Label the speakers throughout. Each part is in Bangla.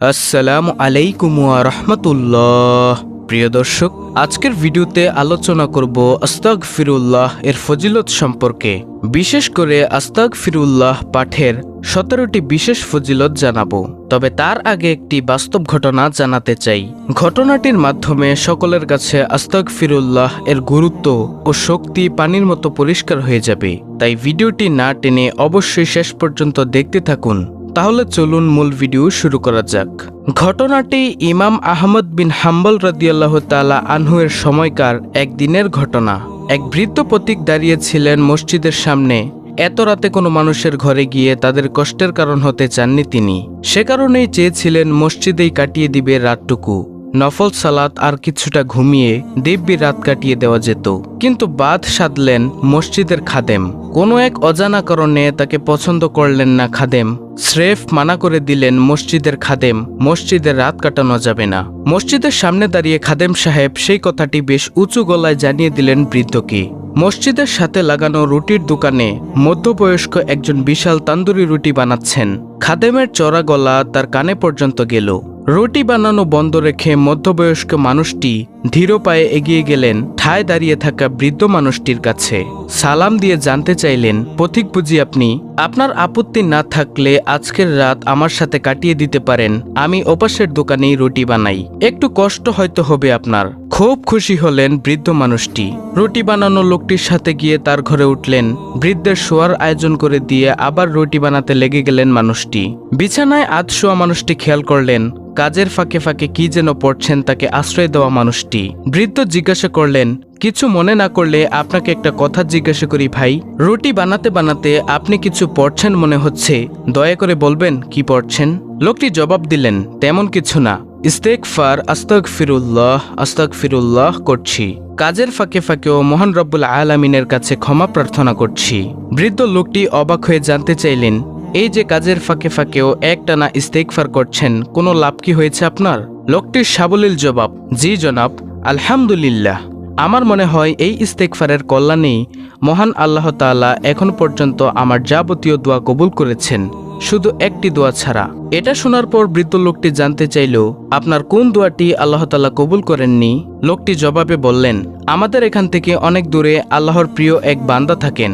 Speaker 1: আসসালামু আলাইকুম রাহমাতুল্লাহ। প্রিয় দর্শক, আজকের ভিডিওতে আলোচনা করব আস্তাক ফিরুল্লাহ এর ফজিলত সম্পর্কে। বিশেষ করে আস্তাক ফিরুল্লাহ পাঠের সতেরোটি বিশেষ ফজিলত জানাব। তবে তার আগে একটি বাস্তব ঘটনা জানাতে চাই। ঘটনাটির মাধ্যমে সকলের কাছে আস্তাক ফিরুল্লাহ এর গুরুত্ব ও শক্তি পানির মতো পরিষ্কার হয়ে যাবে। তাই ভিডিওটি না টেনে অবশ্যই শেষ পর্যন্ত দেখতে থাকুন। তাহলে চলুন মূল ভিডিও শুরু করা যাক। ঘটনাটি ইমাম আহমদ বিন হাম্বল রদিয়াল্লাহ তালা আনহুয়ের সময়কার একদিনের ঘটনা। এক বৃদ্ধ প্রতীক দাঁড়িয়েছিলেন মসজিদের সামনে। এত রাতে কোনো মানুষের ঘরে গিয়ে তাদের কষ্টের কারণ হতে চাননি তিনি। সে কারণেই চেয়েছিলেন মসজিদেই কাটিয়ে দিবে রাতটুকু। নফল সালাত আর কিছুটা ঘুমিয়ে দিব্যি রাত কাটিয়ে দেওয়া যেত। কিন্তু বাদ সাধলেন মসজিদের খাদেম। কোনো এক অজানা কারণে তাকে পছন্দ করলেন না খাদেম। স্রেফ মানা করে দিলেন মসজিদের খাদেম, মসজিদে রাত কাটানো যাবে না। মসজিদের সামনে দাঁড়িয়ে খাদেম সাহেব সেই কথাটি বেশ উঁচু গলায় জানিয়ে দিলেন বৃদ্ধকে। মসজিদের সাথে লাগানো রুটির দোকানে মধ্যবয়স্ক একজন বিশাল তান্দুরি রুটি বানাচ্ছেন। খাদেমের চড়া গলা তার কানে পর্যন্ত গেল। রুটি বানানো বন্ধ রেখে মধ্যবয়স্ক মানুষটি ধীর পায়ে এগিয়ে গেলেন ঠায় দাঁড়িয়ে থাকা বৃদ্ধ মানুষটির কাছে। সালাম দিয়ে জানতে চাইলেন, পথিক বুঝি আপনি? আপনার আপত্তি না থাকলে আজকের রাত আমার সাথে কাটিয়ে দিতে পারেন। আমি ওপাশের দোকানেই রুটি বানাই। একটু কষ্ট হয়তো হবে আপনার। খুব খুশি হলেন বৃদ্ধ মানুষটি। রুটি বানানো লোকটির সাথে গিয়ে তার ঘরে উঠলেন। বৃদ্ধের শোয়ার আয়োজন করে দিয়ে আবার রুটি বানাতে লেগে গেলেন মানুষটি। বিছানায় আধ শোয়া মানুষটি খেয়াল করলেন কাজের ফাঁকে ফাঁকে কি যেন পড়ছেন তাকে আশ্রয় দেওয়া মানুষটি। বৃদ্ধ জিজ্ঞাসা করলেন, কিছু মনে না করলে আপনাকে একটা কথা জিজ্ঞাসা করি ভাই? রুটি বানাতে বানাতে আপনি কিছু পড়ছেন মনে হচ্ছে। দয়া করে বলবেন, কি পড়ছেন? লোকটি জবাব দিলেন, তেমন কিছু না। ইস্তেক ফার আস্তক ফিরুল্লাহ আস্তক ফিরুল্লাহ করছি। কাজের ফাঁকে ফাঁকেও মহান রব্বুল আলামিনের কাছে ক্ষমা প্রার্থনা করছি। বৃদ্ধ লোকটি অবাক হয়ে জানতে চাইলেন এই যে কাজের ফাঁকে ফাঁকেও একটানা ইস্তেকফার করছেন, কোনো লাভ কি হয়েছে আপনার? লোকটির সাবলীল জবাব, জি জনাব, আলহামদুলিল্লাহ। আমার মনে হয় এই ইস্তেকফারের কল্যাণেই মহান আল্লাহ তাআলা এখন পর্যন্ত আমার যাবতীয় দোয়া কবুল করেছেন। শুধু একটি দোয়া ছাড়া। এটা শোনার পর বৃদ্ধ লোকটি জানতে চাইল, আপনার কোন দোয়াটি আল্লাহ তাআলা কবুল করেননি? লোকটি জবাবে বললেন, আমাদের এখান থেকে অনেক দূরে আল্লাহর প্রিয় এক বান্দা থাকেন।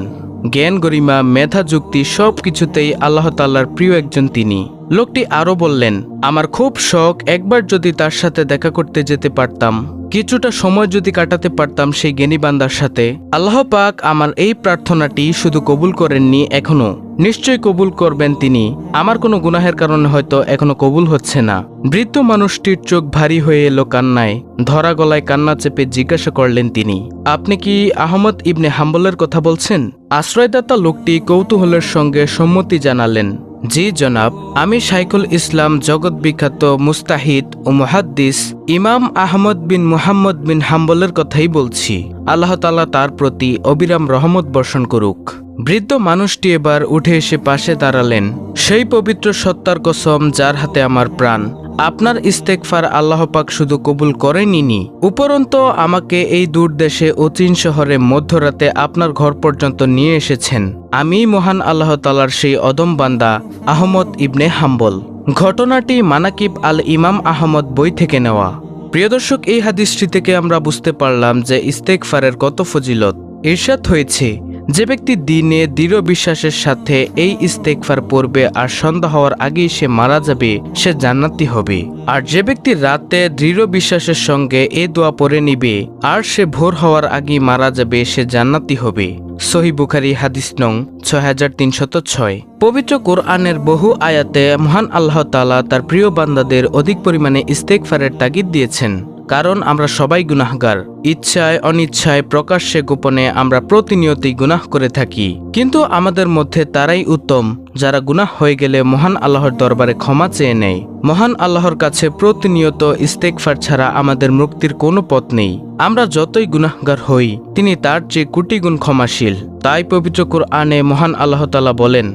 Speaker 1: জ্ঞান গরিমা, মেধা, যুক্তি সব কিছুতেই আল্লাহ তাল্লার প্রিয় একজন তিনি। লোকটি আরও বললেন, আমার খুব শখ, একবার যদি তার সাথে দেখা করতে যেতে পারতাম। কিছুটা সময় যদি কাটাতে পারতাম সেই জ্ঞানী বান্দার সাথে। আল্লাহ পাক আমার এই প্রার্থনাটি শুধু কবুল করেননি এখনও। নিশ্চয় কবুল করবেন তিনি। আমার কোনো গুনাহের কারণে হয়তো এখনও কবুল হচ্ছে না। বৃদ্ধ মানুষটির চোখ ভারী হয়ে এলো কান্নায়। ধরা গলায় কান্না চেপে জিজ্ঞাসা করলেন তিনি, আপনি কি আহমদ ইবনে হাম্বলের কথা বলছেন? আশ্রয়দাতা লোকটি কৌতূহলের সঙ্গে সম্মতি জানালেন। জি, জনাব। আমি সাইকুল ইসলাম, জগৎ বিখ্যাত মুস্তাহিদ ও মুহাদ্দিস। ইমাম আহমদ বিন মুহাম্মদ বিন হাম্বলের কথাই বলছি। আল্লাহ তালা তার প্রতি অবিরাম রহমত বর্ষণ করুক। বৃদ্ধ মানুষটি এবার উঠে এসে পাশে দাঁড়ালেন। সেই পবিত্র সত্তার কসম যার হাতে আমার প্রাণ। আপনার ইস্তেকফার আল্লাহ পাক শুধু কবুল করেনি উপরন্ত আমাকে এই দূর দেশে অচিন শহরে মধ্যরাতে আপনার ঘর পর্যন্ত নিয়ে এসেছেন। আমি মহান আল্লাহ তালার সেই অদম বান্দা, আহমদ ইবনে হাম্বল। ঘটনাটি মানাকিব আল ইমাম আহমদ বই থেকে নেওয়া। প্রিয় দর্শক, এই হাদিসটি থেকে আমরা বুঝতে পারলাম যে ইস্তেকফারের কত ফজিলত। ইরশাদ হয়েছে যে ব্যক্তি দিনে দৃঢ় বিশ্বাসের সাথে এই ইস্তেকফার পড়বে আর সন্ধ্যা হওয়ার আগেই সে মারা যাবে, সে জান্নাতি হবে। আর যে ব্যক্তি রাতে দৃঢ় বিশ্বাসের সঙ্গে এ দোয়া পরে নিবে, আর সে ভোর হওয়ার আগেই মারা যাবে, সে জান্নাতি হবে। সহি বুখারি হাদিস নং ছয় হাজার তিনশত ছয়। পবিত্র কোরআনের বহু আয়াতে মহান আল্লাহ তালা তার প্রিয় বান্দাদের অধিক পরিমাণে ইস্তেকফারের তাগিদ দিয়েছেন। কারণ আমরা সবাই গুনাহগার। ইচ্ছায়, অনিচ্ছায় প্রকাশ্যে গোপনে আমরা প্রতিনিয়তই গুনাহ করে থাকি। কিন্তু আমাদের মধ্যে তারাই উত্তম, যারা গুনাহ হয়ে গেলে মহান আল্লাহর দরবারে ক্ষমা চেয়ে নেয়। মহান আল্লাহর কাছে প্রতিনিয়ত ইস্তেকফার ছাড়া আমাদের মুক্তির কোনো পথ নেই। আমরা যতই গুনাহগার হই, তিনি তার চেয়ে কোটি গুণ ক্ষমাশীল। তাই পবিত্র কোরআনে মহান আল্লাহ তাআলা বলেন,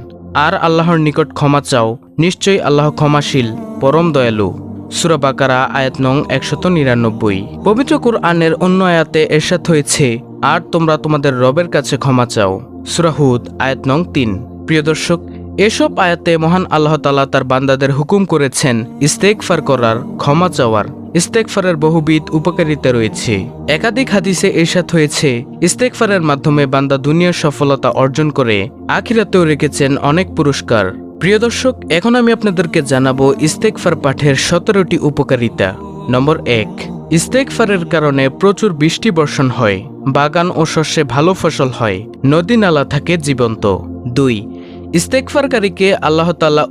Speaker 1: আর আল্লাহর নিকট ক্ষমা চাও, নিশ্চয়ই আল্লাহ ক্ষমাশীল, পরম দয়ালু। সুরা বাকারা, আয়াত নং একশত নিরানব্বই। পবিত্র কোরআনের অন্য আয়াতে এরশাদ হয়েছে, আর তোমরা তোমাদের রবের কাছে ক্ষমা চাও। সুরাহুদ আয়াত নং তিন। প্রিয় দর্শক, এসব আয়াতে মহান আল্লাহ তালা তার বান্দাদের হুকুম করেছেন ইস্তেকফার করার, ক্ষমা চাওয়ার। ইস্তেকফারের বহুবিধ উপকারিতা রয়েছে। একাধিক হাদিসে এরশাদ হয়েছে ইস্তেকফারের মাধ্যমে বান্দা দুনিয়ার সফলতা অর্জন করে, আখিরাতেও রেখেছেন অনেক পুরস্কার। প্রিয় দর্শক, এখন আমি আপনাদেরকে জানাব ইস্তেকফার পাঠের সতেরোটি উপকারিতা। নম্বর এক, ইস্তেকফারের কারণে প্রচুর বৃষ্টি বর্ষণ হয়, বাগান ও শস্যে ভালো ফসল হয়, নদী নালা থাকে জীবন্ত। দুই, ইস্তেকফারকারীকে আল্লাহ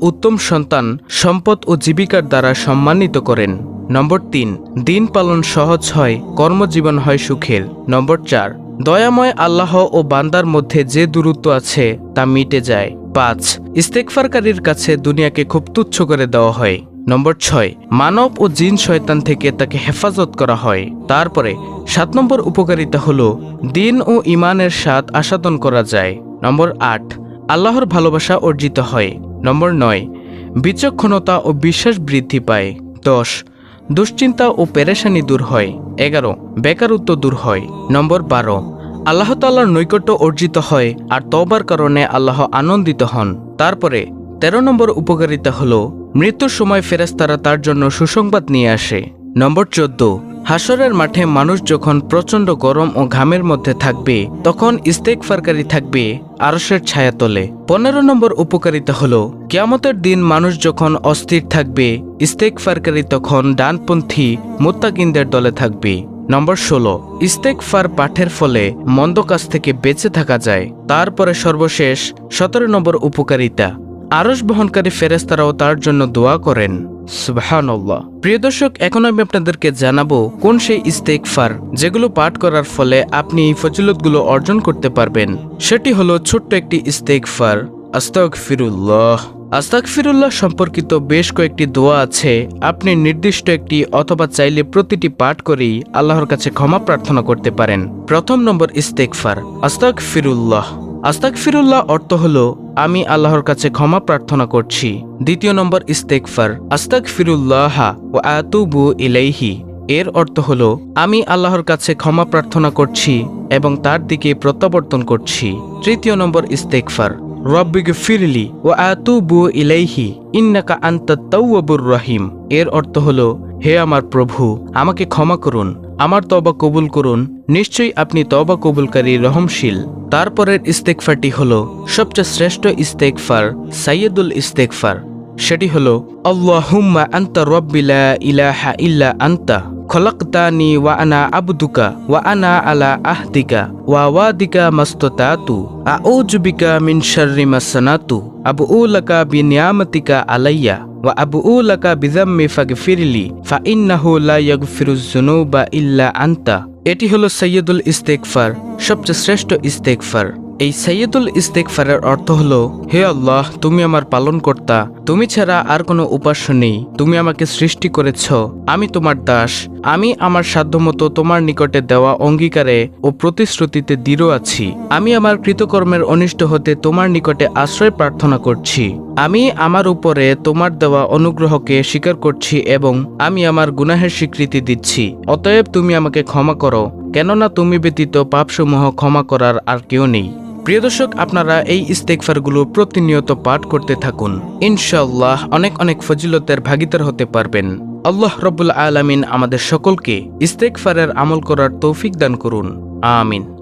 Speaker 1: উত্তম সন্তান, সম্পদ ও জীবিকার দ্বারা সম্মানিত করেন। নম্বর তিন, দিন পালন সহজ হয়, কর্মজীবন হয় সুখের। নম্বর চার, দয়াময় আল্লাহ ও বান্দার মধ্যে যে দূরত্ব আছে, তা মিটে যায়। পাঁচ ইস্তেকফারকারীর কাছে দুনিয়াকে খুব তুচ্ছ করে দেওয়া হয়। নম্বর ছয়, মানব ও জিন শয়তান থেকে তাকে হেফাজত করা হয়। তারপরে, সাত নম্বর উপকারিতা হল দিন ও ইমানের স্বাদ আসাদন করা যায়। নম্বর আট, আল্লাহর ভালোবাসা অর্জিত হয়। নম্বর নয়, বিচক্ষণতা ও বিশ্বাস বৃদ্ধি পায়। দশ, দুশ্চিন্তা ও পেরেশানি দূর হয়। এগারো, বেকারত্ব দূর হয়। নম্বর বারো আল্লাহ তাল্লাহর নৈকট্য অর্জিত হয় আর তবার কারণে আল্লাহ আনন্দিত হন। তারপরে তেরো নম্বর উপকারিতা হল, মৃত্যুর সময় ফেরেস্তারা তার জন্য সুসংবাদ নিয়ে আসে। নম্বর চোদ্দ হাসরের মাঠে মানুষ যখন প্রচণ্ড গরম ও ঘামের মধ্যে থাকবে, তখন ইস্তেকফারকারী থাকবে আরসের ছায়াতলে। পনেরো নম্বর উপকারিতা হল, কিয়ামতের দিন মানুষ যখন অস্থির থাকবে ইস্তেকফারকারী তখন ডানপন্থী মোত্তাকিনদের দলে থাকবে। নম্বর ষোলো ইস্তেকফার পাঠের ফলে মন্দ কাজ থেকে বেঁচে থাকা যায়। তারপরে সর্বশেষ সতেরো নম্বর উপকারিতা আরস বহনকারী ফেরেস্তারাও তার জন্য দোয়া করেন। সুবহানাল্লাহ। প্রিয় দর্শক, এখন আমি আপনাদেরকে জানাব কোন সেই ইস্তেকফার যেগুলো পাঠ করার ফলে আপনি এই ফজিলতগুলো অর্জন করতে পারবেন। সেটি হলো ছোট্ট একটি ইস্তেকফার আস্তাক ফিরুল্লাহ আস্তাক ফিরুল্লাহ সম্পর্কিত বেশ কয়েকটি দোয়া আছে। আপনি নির্দিষ্ট একটি অথবা চাইলে প্রতিটি পাঠ করেই আল্লাহর কাছে ক্ষমা প্রার্থনা করতে পারেন। প্রথম নম্বর ইস্তেকফার আস্তাক ফিরুল্লাহ আস্তাক ফিরুল্লাহ অর্থ হলো, আমি আল্লাহর কাছে ক্ষমা প্রার্থনা করছি। দ্বিতীয় নম্বর ইস্তেকফার আস্তাক ফিরুল্লাহ ও আতুবু ইলাইহি। এর অর্থ হল, আমি আল্লাহর কাছে ক্ষমা প্রার্থনা করছি এবং তার দিকে প্রত্যাবর্তন করছি। তৃতীয় নম্বর ইস্তেকফার রব্বিগ ফিরলি ও আতুবু ইলাইহি, ইন্নাকা আন্তা তাওয়াবুর রহিম। এর অর্থ হলো, হে আমার প্রভু, আমাকে ক্ষমা করুন, আমার তবা কবুল করুন, নিশ্চয়ই আপনি তবা কবুলকারী রহমশীল। তারপরের ইস্তেকফারটি হল, সবচেয়ে শ্রেষ্ঠ ইস্তেকফার সাইয়দুল ইস্তেকফার সেটি হল, আল্লাহুম্মা আন্তা রব্বিলা ইলাহা ইল্লা আন্তা। খলকতানি ওয়া আনা আবদুকা ওয়া আনা আলা আহদিকা ওয়া ওয়াদিকা মাস্ততাতু আউযু বিকা মিন শাররি মা সানাতু আবু লাকা বিনিয়ামতিকা আলাইয়া ওয়া আবু লাকা বিযাম্মি ফাগফিরলি ফা ইন্নাহু লা ইয়াগফিরুজ যুনুবা ইল্লা আনতা এটি হলো সৈয়দুল ইস্তেকফার সবচেয়ে শ্রেষ্ঠ ইস্তেকফার এই সৈয়দুল ইস্তেকফারের অর্থ হলো, হে আল্লাহ, তুমি আমার পালনকর্তা। তুমি ছাড়া আর কোনো উপাস্য নেই। তুমি আমাকে সৃষ্টি করেছ। আমি তোমার দাস। আমি আমার সাধ্যমতো তোমার নিকটে দেওয়া অঙ্গীকারে ও প্রতিশ্রুতিতে দৃঢ় আছি। আমি আমার কৃতকর্মের অনিষ্ট হতে তোমার নিকটে আশ্রয় প্রার্থনা করছি। আমি আমার উপরে তোমার দেওয়া অনুগ্রহকে স্বীকার করছি এবং আমি আমার গুনাহের স্বীকৃতি দিচ্ছি। অতএব তুমি আমাকে ক্ষমা করো। কেননা তুমি ব্যতীত পাপসমূহ ক্ষমা করার আর কেউ নেই। প্রিয় দর্শক, আপনারা এই ইস্তেকফারগুলো প্রতিনিয়ত পাঠ করতে থাকুন। ইনশাল্লাহ অনেক অনেক ফজিলতের ভাগিদার হতে পারবেন। আল্লাহ রব্বুল আলমিন আমাদের সকলকে ইস্তেকফারের আমল করার তৌফিক দান করুন। আমিন।